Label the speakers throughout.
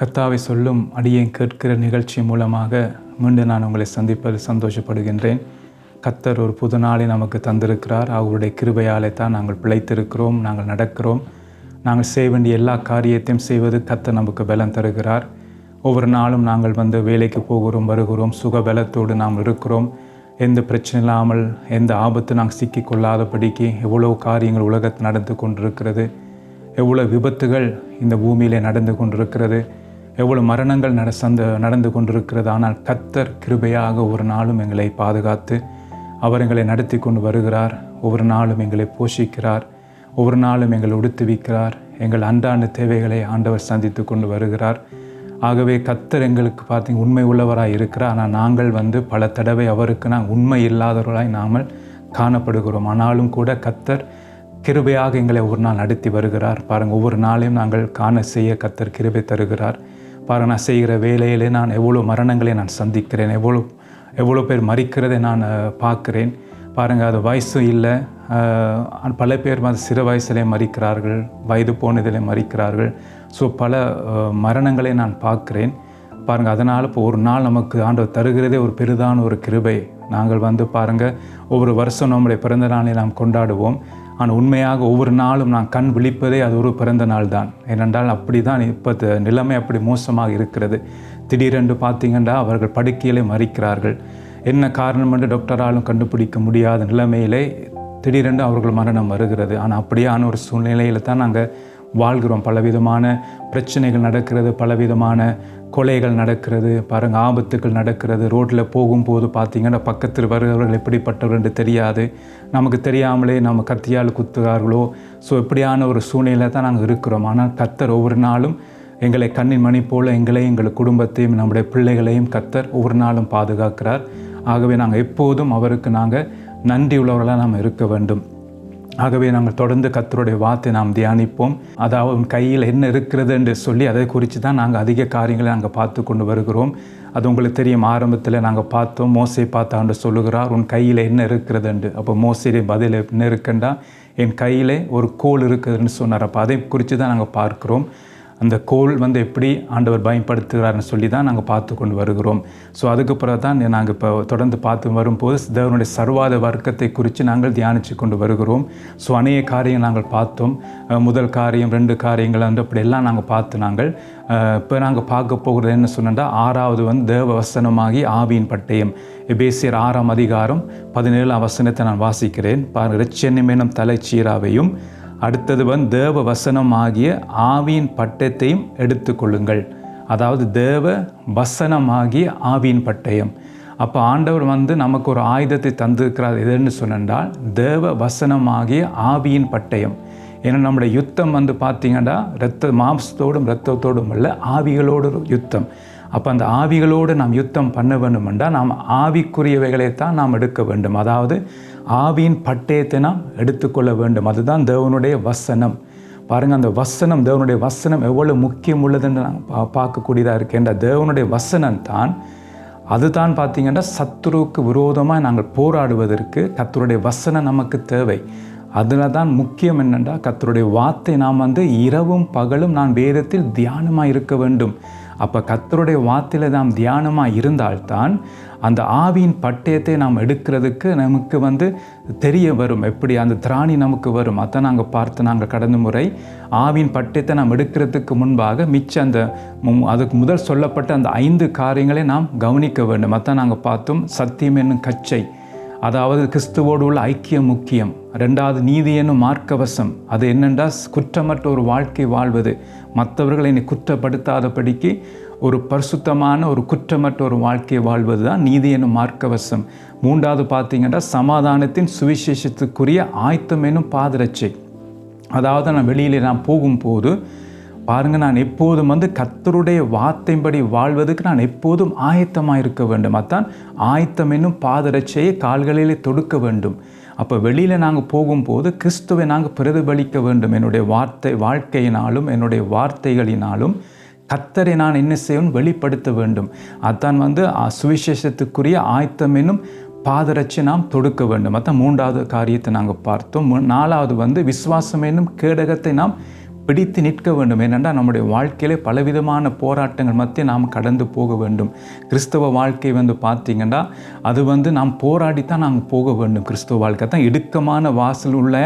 Speaker 1: கர்த்தாவை சொல்லும் அடியேன் கேட்கிற நிகழ்ச்சி மூலமாக மீண்டும் நான் உங்களை சந்திப்பது சந்தோஷப்படுகின்றேன். கத்தர் ஒரு புது நாளை நமக்கு தந்திருக்கிறார். அவருடைய கிருபையாலே தான் நாங்கள் பிழைத்திருக்கிறோம் நாங்கள் நடக்கிறோம். நாங்கள் செய்ய வேண்டிய எல்லா காரியத்தையும் செய்வது கத்தர் நமக்கு பலம் தருகிறார். ஒவ்வொரு நாளும் நாங்கள் வந்து வேலைக்கு போகிறோம் வருகிறோம் சுக பலத்தோடு நாம் இருக்கிறோம். எந்த பிரச்சனை இல்லாமல் எந்த ஆபத்து நாங்கள் சிக்கி கொள்ளாதபடிக்கு எவ்வளோ காரியங்கள் உலகத்தில் நடந்து கொண்டிருக்கிறது எவ்வளோ விபத்துகள் இந்த பூமியிலே நடந்து கொண்டிருக்கிறது. எவ்வளோ மரணங்கள் நட சந்த நடந்து கொண்டிருக்கிறது. ஆனால் கத்தர் கிருபையாக ஒரு நாளும் எங்களை பாதுகாத்து அவர் எங்களை நடத்தி கொண்டு வருகிறார். ஒவ்வொரு நாளும் எங்களை போஷிக்கிறார். ஒவ்வொரு நாளும் எங்களை உடுத்துவிக்கிறார். எங்கள் அன்றாண்டு தேவைகளை ஆண்டவர் சந்தித்து கொண்டு வருகிறார். ஆகவே கத்தர் எங்களுக்கு பார்த்திங்க உண்மை உள்ளவராக இருக்கிறார். ஆனால் நாங்கள் வந்து பல தடவை அவருக்கு நான் உண்மை இல்லாதவர்களாய் நாமல் காணப்படுகிறோம். ஆனாலும் கூட கத்தர் கிருபையாக எங்களை ஒரு நாள் நடத்தி வருகிறார். பாருங்கள் ஒவ்வொரு நாளையும் நாங்கள் காண செய்ய கத்தர் கிருபை தருகிறார். பாருங்கள் நான் செய்கிற வேலையிலே நான் எவ்வளோ மரணங்களை நான் சந்திக்கிறேன். எவ்வளோ எவ்வளோ பேர் மறிக்கிறதை நான் பார்க்குறேன். பாருங்கள் அது வயசும் இல்லை. பல பேர் வந்து சிறு வயசுலே மறிக்கிறார்கள். வயது போனதிலே மறிக்கிறார்கள். ஸோ பல மரணங்களை நான் பார்க்குறேன். பாருங்கள் அதனால் இப்போ ஒரு நாள் நமக்கு ஆண்டவர் தருகிறதே ஒரு பெரிதான ஒரு கிருபை. நாங்கள் வந்து பாருங்கள் ஒவ்வொரு வருஷம் நம்முடைய பிறந்த நாளை நாம் கொண்டாடுவோம். ஆனால் உண்மையாக ஒவ்வொரு நாளும் நான் கண் விழிப்பதே அது ஒரு பிறந்த நாள் தான் ஏனென்றால் அப்படி தான் இப்போ நிலைமை அப்படி மோசமாக இருக்கிறது. திடீரென்று பார்த்தீங்கன்னா அவர்கள் படுக்கையிலே மறிக்கிறார்கள் என்ன காரணம் என்று டாக்டராலும் கண்டுபிடிக்க முடியாத நிலைமையிலே திடீரென்று அவர்கள் மரணம் வருகிறது. ஆனால் அப்படியான ஒரு சூழ்நிலையில் தான் நாங்கள் வாழ்கிறோம். பலவிதமான பிரச்சனைகள் நடக்கிறது பலவிதமான கொலைகள் நடக்கிறது. பாருங்க ஆபத்துக்கள் நடக்கிறது. ரோட்டில் போகும்போது பார்த்தீங்கன்னா பக்கத்தில் வருகிறவர்கள் எப்படிப்பட்டவர்கள் என்று தெரியாது. நமக்கு தெரியாமலே நம்ம கத்தியால் குத்துகிறார்களோ? ஸோ இப்படியான ஒரு சூழ்நிலை தான் நாங்கள் இருக்கிறோம். ஆனால் கத்தர் ஒவ்வொரு நாளும் எங்களை கண்ணின் மணி போல் எங்களையும் எங்கள் குடும்பத்தையும் நம்முடைய பிள்ளைகளையும் கத்தர் ஒவ்வொரு நாளும் பாதுகாக்கிறார். ஆகவே நாங்கள் எப்போதும் அவருக்கு நாங்கள் நன்றி உள்ளவர்களாக நாம் இருக்க வேண்டும். ஆகவே நாங்கள் தொடர்ந்து கத்தருடைய வார்த்தை நாம் தியானிப்போம். அதாவது உன் கையில் என்ன இருக்கிறது என்று சொல்லி அதை குறித்து தான் நாங்கள் அதிக காரியங்களை நாங்கள் பார்த்து கொண்டு வருகிறோம். அது உங்களுக்கு தெரியும் ஆரம்பத்தில் நாங்கள் பார்த்தோம் மோசை பார்த்தாண்டு சொல்லுகிறார் உன் கையில் என்ன இருக்கிறது என்று. அப்போ மோசையுடைய பதில் என்ன இருக்குண்டா? என் கையிலே ஒரு கோல் இருக்குதுன்னு சொன்னார். அப்போ அதை குறித்து தான் நாங்கள் பார்க்குறோம். அந்த கோல் வந்து எப்படி ஆண்டவர் பயன்படுத்துகிறார்னு சொல்லி தான் நாங்கள் பார்த்து கொண்டு வருகிறோம். ஸோ அதுக்கு பிறகு தான் நாங்கள் இப்போ தொடர்ந்து பார்த்து வரும்போது தேவனுடைய சர்வாத வர்க்கத்தை குறித்து நாங்கள் தியானித்து கொண்டு வருகிறோம். ஸோ அநேக காரியம் நாங்கள் பார்த்தோம். முதல் காரியம் ரெண்டு காரியங்கள் வந்து அப்படியெல்லாம் நாங்கள் பார்த்து நாங்கள் இப்போ நாங்கள் பார்க்க போகிறது என்ன சொன்னா ஆறாவது வந்து தேவ வசனமாகி ஆவியின் பட்டயம். எபேசியர் ஆறாம் அதிகாரம் பதினேழாம் வசனத்தை நான் வாசிக்கிறேன். பாருங்கள் ரிச்சென்னும் மேனும் தலைச்சீராவையும் அடுத்தது வந்து தேவ வசனம் ஆகிய ஆவியின் பட்டயத்தையும் எடுத்துக்கொள்ளுங்கள். அதாவது தேவ வசனமாகிய ஆவியின் பட்டயம். அப்போ ஆண்டவர் வந்து நமக்கு ஒரு ஆயுதத்தை தந்திருக்கிறார் எதுன்னு சொன்னால் தேவ வசனமாகிய ஆவியின் பட்டயம். ஏன்னா நம்முடைய யுத்தம் வந்து பார்த்தீங்கன்னா ரத்த மாம்சத்தோடும் இரத்தத்தோடும் அல்ல ஆவிகளோடு யுத்தம். அப்போ அந்த ஆவிகளோடு நாம் யுத்தம் பண்ண வேண்டுமென்றால் நாம் ஆவிக்குரியவைகளைத்தான் நாம் எடுக்க வேண்டும். அதாவது ஆவியின் பட்டயத்தை நாம் எடுத்துக்கொள்ள வேண்டும். அதுதான் தேவனுடைய வசனம். பாருங்கள் அந்த வசனம் தேவனுடைய வசனம் எவ்வளோ முக்கியம் உள்ளதுன்னு நான் பா பார்க்கக்கூடியதாக இருக்கின்ற தேவனுடைய வசனம் தான் அதுதான் பார்த்தீங்கன்னா சத்துருவுக்கு விரோதமாக நாங்கள் போராடுவதற்கு கத்தருடைய வசனம் நமக்கு தேவை. அதில் தான் முக்கியம் என்னென்னா கத்தருடைய வார்த்தை நாம் வந்து இரவும் பகலும் நான் வேதத்தில் தியானமாக இருக்க வேண்டும். அப்போ கத்தருடைய வார்த்தையில் நாம் தியானமாக இருந்தால்தான் அந்த ஆவியின் பட்டயத்தை நாம் எடுக்கிறதுக்கு நமக்கு வந்து தெரிய வரும். எப்படி அந்த திராணி நமக்கு வரும். அதை நாங்கள் பார்த்து நாங்கள் கடந்த முறை ஆவியின் பட்டயத்தை நாம் எடுக்கிறதுக்கு முன்பாக மிச்ச அந்த அதுக்கு முதல் சொல்லப்பட்ட அந்த ஐந்து காரியங்களை நாம் கவனிக்க வேண்டும். அதை நாங்கள் பார்த்தோம் சத்தியம் என்னும் கச்சை. அதாவது கிறிஸ்துவோடு உள்ள ஐக்கியம் முக்கியம். ரெண்டாவது நீதி என்னும் மார்க்கவசம். அது என்னென்றா குற்றமற்ற ஒரு வாழ்க்கை வாழ்வது. மற்றவர்கள் என்னை குற்றப்படுத்தாதபடிக்கு ஒரு பரிசுத்தமான ஒரு குற்றமற்ற ஒரு வாழ்க்கையை வாழ்வது தான் நீதி என்னும் மார்க்கவசம். மூன்றாவது பார்த்தீங்கன்னா சமாதானத்தின் சுவிசேஷத்துக்குரிய ஆயத்தம் என்னும் பாதரட்சை. அதாவது நான் வெளியில் நான் போகும்போது பாருங்கள் நான் எப்போதும் வந்து கத்தருடைய வார்த்தையின்படி வாழ்வதற்கு நான் எப்போதும் ஆயத்தமாக இருக்க வேண்டும். அதான் ஆயத்தம் என்னும் பாதரட்சையை கால்களிலே தொடுக்க வேண்டும். அப்போ வெளியில் நாங்கள் போகும்போது கிறிஸ்துவை நாங்கள் பிரதிபலிக்க வேண்டும். என்னுடைய வார்த்தை வாழ்க்கையினாலும் என்னுடைய வார்த்தைகளினாலும் கத்தரை நான் என்ன செய்யணும் வெளிப்படுத்த வேண்டும். அதான் வந்து சுவிசேஷத்துக்குரிய ஆயத்தம் என்னும் பாதரட்சி நாம் தொடுக்க வேண்டும். அதான் மூன்றாவது காரியத்தை நாங்கள் பார்த்தோம். நாலாவது வந்து விசுவாசம் என்னும் கேடகத்தை நாம் பிடித்து நிற்க வேண்டும். ஏனென்றால் நம்முடைய வாழ்க்கையிலே பலவிதமான போராட்டங்கள் மத்திய நாம் கடந்து போக வேண்டும். கிறிஸ்தவ வாழ்க்கை வந்து பார்த்தீங்கன்னா அது வந்து நாம் போராடித்தான் நாம் போக வேண்டும். கிறிஸ்தவ வாழ்க்கை தான் இடுக்கமான வாசல் உள்ள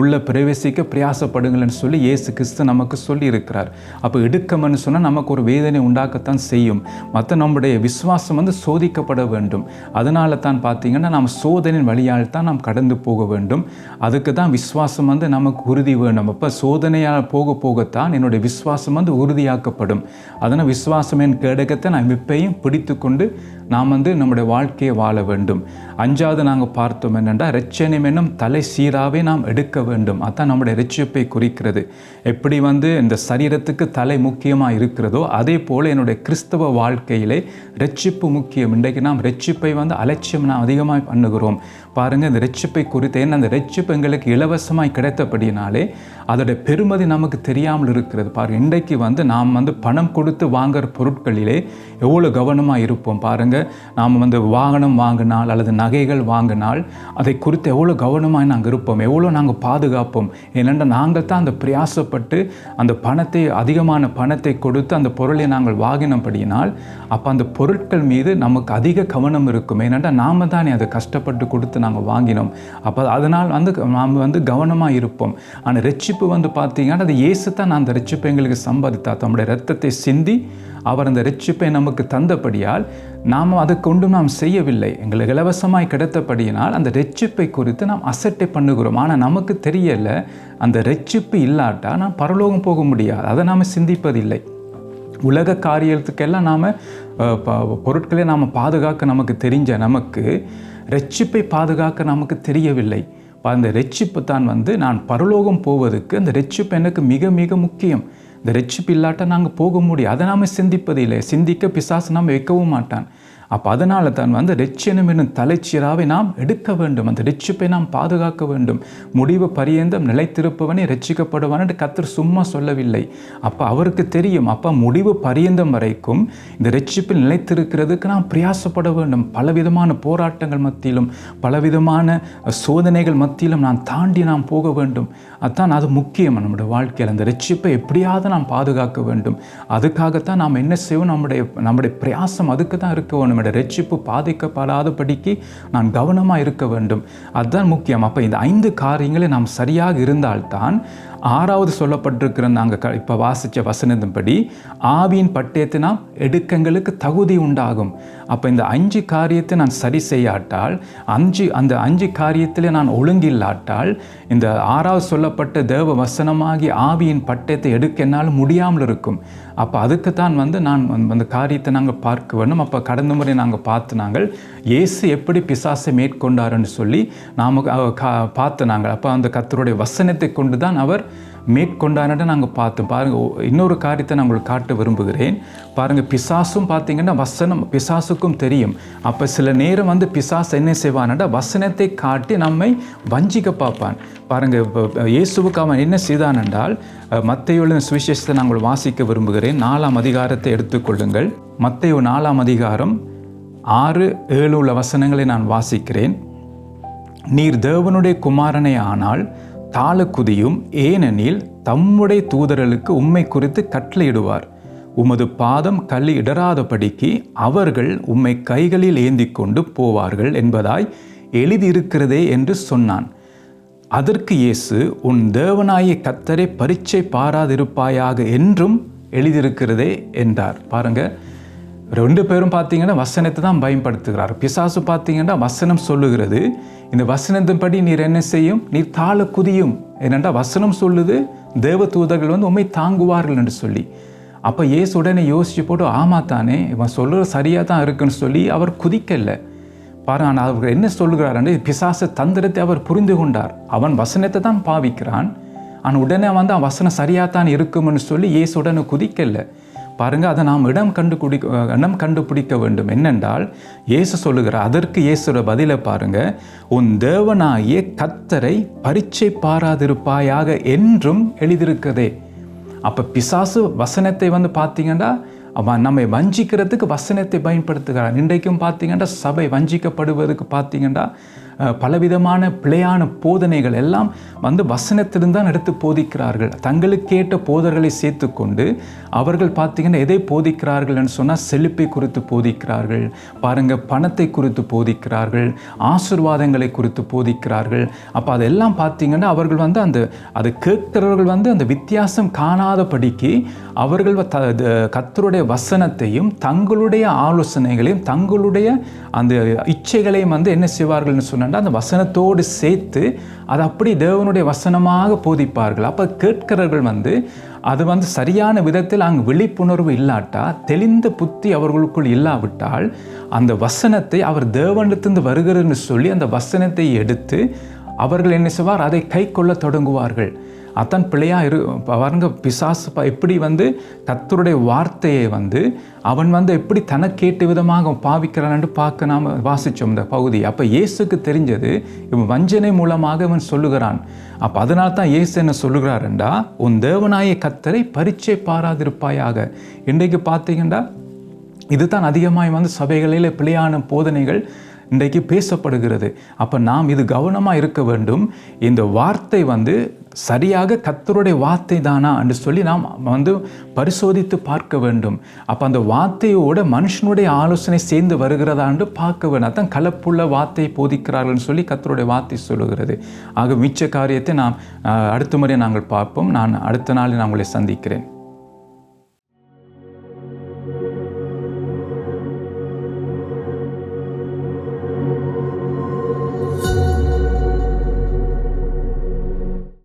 Speaker 1: உள்ள பிரவேசிக்க பிரயாசப்படுங்கள்னு சொல்லி இயேசு கிறிஸ்து நமக்கு சொல்லி இருக்கிறார் அப்போ இடுக்கம்னு சொன்னால் நமக்கு ஒரு வேதனை உண்டாக்கத்தான் செய்யும். மற்ற நம்முடைய விசுவாசம் வந்து சோதிக்கப்பட வேண்டும். அதனால தான் பார்த்தீங்கன்னா நாம் சோதனையின் வழியால் தான் நாம் கடந்து போக வேண்டும். அதுக்கு தான் விசுவாசம் வந்து நமக்கு உறுதி வேணும். அப்போ சோதனையால் போக போகத்தான் என்னுடைய விசுவாசம் வந்து உறுதியாக்கப்படும். அதனால் விசுவாசம் என் கேடகத்தை நான் இப்பையும் பிடித்து கொண்டு நாம் வந்து நம்முடைய வாழ்க்கையை வாழ வேண்டும். அஞ்சாவது நாங்கள் பார்த்தோம் என்னென்னா ரச்சனை என்னும் தலை சீராகவே நாம் எடுக்க வேண்டும். அதான் நம்முடைய ரட்சிப்பை குறிக்கிறது. எப்படி வந்து இந்த சரீரத்துக்கு தலை முக்கியமாக இருக்கிறதோ அதே போல் என்னுடைய கிறிஸ்தவ வாழ்க்கையிலே ரட்சிப்பு முக்கியம். இன்றைக்கு நாம் ரட்சிப்பை வந்து அலட்சியம் நாம் அதிகமாக பண்ணுகிறோம். பாருங்கள் இந்த ரட்சிப்பை குறித்து ஏன்னா அந்த ரட்சிப்பு எங்களுக்கு இலவசமாக கிடைத்தபடினாலே அதோடைய பெருமதி நமக்கு தெரியாமல் இருக்கிறது. பாருங்கள் இன்றைக்கு வந்து நாம் வந்து பணம் கொடுத்து வாங்குற பொருட்களிலே எவ்வளோ கவனமாக இருப்போம். பாருங்கள் நாம் வந்து வாகனம் வாங்கினால் அல்லது நகைகள் வாங்கினால் அதை குறித்து எவ்வளோ கவனமாக நாங்கள் இருப்போம் எவ்வளோ நாங்கள் பாதுகாப்போம் ஏனென்றால் நாங்கள் தான் அந்த பிரயாசப்பட்டு அந்த பணத்தை அதிகமான பணத்தை கொடுத்து அந்த பொருளை நாங்கள் வாங்கினபடியினால் அப்போ அந்த பொருட்கள் மீது நமக்கு அதிக கவனம் இருக்கும். ஏனென்றால் நாம் தானே அதை கஷ்டப்பட்டு கொடுத்து நாங்கள் வாங்கினோம். அப்போ அதனால் வந்து நாம் வந்து கவனமாக இருப்போம். ஆனால் ரட்சிப்பு வந்து பார்த்தீங்கன்னா அது இயேசு தான் அந்த ரட்சிப்பை எங்களுக்கு சம்பாதித்தார் தம்முடைய ரத்தத்தை சிந்தி அவர் அந்த ரட்சிப்பை நமக்கு தந்தபடியால் நாம் அதை கொண்டும் நாம் செய்யவில்லை. எங்களுக்கு இலவசமாய் கிடைத்தபடியினால் அந்த ரட்சிப்பை குறித்து நாம் அசட்டை பண்ணுகிறோம். ஆனால் நமக்கு தெரியல அந்த ரட்சிப்பு இல்லாட்டா நாம் பரலோகம் போக முடியாது. அதை நாம் சிந்திப்பதில்லை. உலக காரியத்துக்கெல்லாம் நாம் பொருட்களை நாம் பாதுகாக்க நமக்கு தெரிஞ்ச நமக்கு ரட்சிப்பை பாதுகாக்க நமக்கு தெரியவில்லை. அந்த ரட்சிப்பு தான் வந்து நான் பரலோகம் போவதுக்கு அந்த ரட்சிப்பு எனக்கு மிக மிக முக்கியம். இந்த ரட்சிப்பு இல்லாட்ட நாங்கள் போக முடியும் அதை நாம் சிந்திப்பதில்லை. சிந்திக்க பிசாசு நாம் வைக்கவும் மாட்டான். அப்போ அதனால தான் வந்து ரட்சணம் என்னும் தலைச்சீராவை நாம் எடுக்க வேண்டும். அந்த ரெச்சிப்பை நாம் பாதுகாக்க வேண்டும். முடிவு பரியந்தம் நிலைத்திருப்பவனே ரட்சிக்கப்படுவான் என்று கத்தர் சும்மா சொல்லவில்லை. அப்போ அவருக்கு தெரியும். அப்போ முடிவு பரியந்தம் வரைக்கும் இந்த ரெச்சிப்பில் நிலைத்திருக்கிறதுக்கு நாம் பிரயாசப்பட வேண்டும். பலவிதமான போராட்டங்கள் மத்தியிலும் பலவிதமான சோதனைகள் மத்தியிலும் நாம் தாண்டி நாம் போக வேண்டும். அதுதான் அது முக்கியம் நம்முடைய வாழ்க்கையில். அந்த ரெச்சிப்பை எப்படியாவது நாம் பாதுகாக்க வேண்டும். அதுக்காகத்தான் நாம் என்ன செய்வோம்? நம்முடைய நம்முடைய பிரயாசம் அதுக்கு தான் இருக்க வேணும். நம்முடைய ரட்சிப்பு பாதிக்கப்படாதபடிக்கு நான் கவனமாக இருக்க வேண்டும். அதுதான் முக்கியம். அப்போ இந்த ஐந்து காரியங்களை நாம் சரியாக இருந்தால்தான் ஆறாவது சொல்லப்பட்டிருக்கிற நாங்கள் க இப்போ வாசித்த வசனத்தின்படி ஆவியின் பட்டயத்தினால் எடுக்கங்களுக்கு தகுதி உண்டாகும். அப்போ இந்த அஞ்சு காரியத்தை நான் சரி செய்யாட்டால் அஞ்சு அந்த அஞ்சு காரியத்தில் நான் ஒழுங்கில்லாட்டால் இந்த ஆறாவது சொல்லப்பட்ட தேவ வசனமாகி ஆவியின் பட்டயத்தை எடுக்க என்னால் முடியாமல் இருக்கும். அப்போ அதுக்கு தான் வந்து நான் அந்த காரியத்தை நாங்கள் பார்க்க வேணும் அப்போ கடந்த முறை நாங்கள் பார்த்து நாங்கள் இயேசு எப்படி பிசாசை மேற்கொண்டாருன்னு சொல்லி நாம் பார்த்து நாங்கள் அப்போ அந்த கத்தருடைய வசனத்தை கொண்டு தான் அவர் மேற்கொண்டான்னு நாங்கள் பார்த்தோம். பாருங்கள் இன்னொரு காரியத்தை நான் உங்களுக்கு காட்ட விரும்புகிறேன். பாருங்கள் பிசாசும் பார்த்தீங்கன்னா வசனம் பிசாசுக்கும் தெரியும். அப்போ சில நேரம் வந்து பிசாஸ் என்ன செய்வான்டா வசனத்தை காட்டி நம்மை வஞ்சிக்க பார்ப்பான். பாருங்கள் இப்போ இயேசுவுக்கு அவன் என்ன செய்தான் என்றால் மத்தையுள்ள சுவிசேஷத்தை நாங்கள் வாசிக்க விரும்புகிறேன். நாலாம் அதிகாரத்தை எடுத்துக்கொள்ளுங்கள். மத்தையோ நாலாம் அதிகாரம் ஆறு ஏழு உள்ள வசனங்களை நான் வாசிக்கிறேன். நீர் தேவனுடைய குமாரனை ஆனால் தாளக்குதியும் ஏனெனில் தம்முடைய தூதர்களுக்கு உம்மை குறித்து கட்டளையிடுவார். உமது பாதம் கல்லி இடராதபடிக்கு அவர்கள் உம்மை கைகளில் ஏந்தி கொண்டு போவார்கள் என்பதாய் எழுதியிருக்கிறதே என்று சொன்னான். அதற்கு இயேசு உன் தேவனாய கத்தரை பரீட்சை பாராதிருப்பாயாக என்றும் எழுதியிருக்கிறதே என்றார். பாருங்க ரெண்டு பேரும் பார்த்தீங்கன்னா வசனத்தை தான் பயன்படுத்துகிறார். பிசாசு பார்த்தீங்கன்னா வசனம் சொல்லுகிறது. இந்த வசனத்தின்படி நீர் என்ன செய்யும்? நீர் தாழ குதியும். ஏனென்றா வசனம் சொல்லுது? தேவ தூதர்கள் வந்து உண்மை தாங்குவார்கள் என்று சொல்லி. அப்போ ஏசு உடனே யோசிச்சு போட்டு ஆமா தானே இவன் சொல்கிறது சரியாக தான் இருக்குன்னு சொல்லி அவர் குதிக்கலை. பாரு ஆனால் அவர் என்ன சொல்லுகிறார் என்று பிசாச தந்திரத்தை அவர் புரிந்து கொண்டார். அவன் வசனத்தை தான் பாவிக்கிறான். ஆனால் உடனே வந்து அவன் வசனம் சரியாக தான் இருக்கும்னு சொல்லி ஏசு உடனே குதிக்கலை. பாருங்கள் அதை நாம் இடம் கண்டுபிடி இடம் கண்டுபிடிக்க வேண்டும். என்னென்றால் இயேசு சொல்லுகிறார் அதற்கு இயேசுட பதிலை பாருங்க உன் தேவனாகிய கத்தரை பரீட்சை பாராதிருப்பாயாக என்றும் எழுதியிருக்கதே அப்போ பிசாசு வசனத்தை வந்து பார்த்தீங்கன்னா அவன் நம்மை வஞ்சிக்கிறதுக்கு வசனத்தை பயன்படுத்துகிறான். இன்றைக்கும் பார்த்தீங்கன்னா சபை வஞ்சிக்கப்படுவதற்கு பார்த்தீங்கன்னா பலவிதமான பிழையான போதனைகள் எல்லாம் வந்து வசனத்திலிருந்தான் எடுத்து போதிக்கிறார்கள். தங்களுக்கேற்ற போதர்களை சேர்த்துக்கொண்டு அவர்கள் பார்த்தீங்கன்னா எதை போதிக்கிறார்கள்னு சொன்னால் செழிப்பை குறித்து போதிக்கிறார்கள் பாருங்க பணத்தை குறித்து போதிக்கிறார்கள் ஆசிர்வாதங்களை குறித்து போதிக்கிறார்கள். அப்போ அதெல்லாம் பார்த்தீங்கன்னா அவர்கள் வந்து அந்த அது கேட்கிறவர்கள் வந்து அந்த வித்தியாசம் காணாதபடிக்கு அவர்கள் த வசனத்தையும் தங்களுடைய ஆலோசனைகளையும் தங்களுடைய அந்த இச்சைகளையும் வந்து என்ன செய்வார்கள்னு என்னென்னா அந்த வசனத்தோடு சேர்த்து அதை அப்படி தேவனுடைய வசனமாக போதிப்பார்கள். அப்போ கேட்கிறவர்கள் வந்து அது வந்து சரியான விதத்தில் அங்கு விழிப்புணர்வு இல்லாட்டா தெளிந்த புத்தி அவர்களுக்குள் இல்லாவிட்டால் அந்த வசனத்தை அவர் தேவனிடத்திலிருந்து வருகிறன்னு சொல்லி அந்த வசனத்தை எடுத்து அவர்கள் என்ன செய்வார்? அதை கை கொள்ள தொடங்குவார்கள். அதான் பிழையாக இரு பாருங்க பிசாசு ப- எப்படி வந்து கத்தருடைய வார்த்தையை வந்து அவன் வந்து எப்படி தனக்கேட்ட விதமாக பாவிக்கிறான்னு பார்க்க நாம் வாசித்தோம் இந்த பகுதி. அப்போ இயேசுக்கு தெரிஞ்சது இவன் வஞ்சனை மூலமாக இவன் சொல்லுகிறான். அப்போ அதனால தான் இயேசு என்ன சொல்லுகிறாருண்டா உன் தேவனாய கத்தரை பரீட்சை பாராதிருப்பாயாக. இன்றைக்கு பார்த்தீங்கன்னா இதுதான் அதிகமாக வந்து சபைகளில் பிழையான போதனைகள் இன்றைக்கு பேசப்படுகிறது. அப்போ நாம் இது கவனமாக இருக்க வேண்டும். இந்த வார்த்தை வந்து சரியாக கத்தருடைய வார்த்தை தானா என்று சொல்லி நாம் வந்து பரிசோதித்து பார்க்க வேண்டும். அப்போ அந்த வார்த்தையோட மனுஷனுடைய ஆலோசனை சேர்ந்து வருகிறதான்னு பார்க்க வேண்டும். அதான் கலப்புள்ள வார்த்தையை போதிக்கிறார்கள்னு சொல்லி கத்தருடைய வார்த்தை சொல்லுகிறது. ஆக மிச்ச காரியத்தை நாம் அடுத்த முறை நாங்கள் பார்ப்போம். நான் அடுத்த நாளில் நான் உங்களை சந்திக்கிறேன்.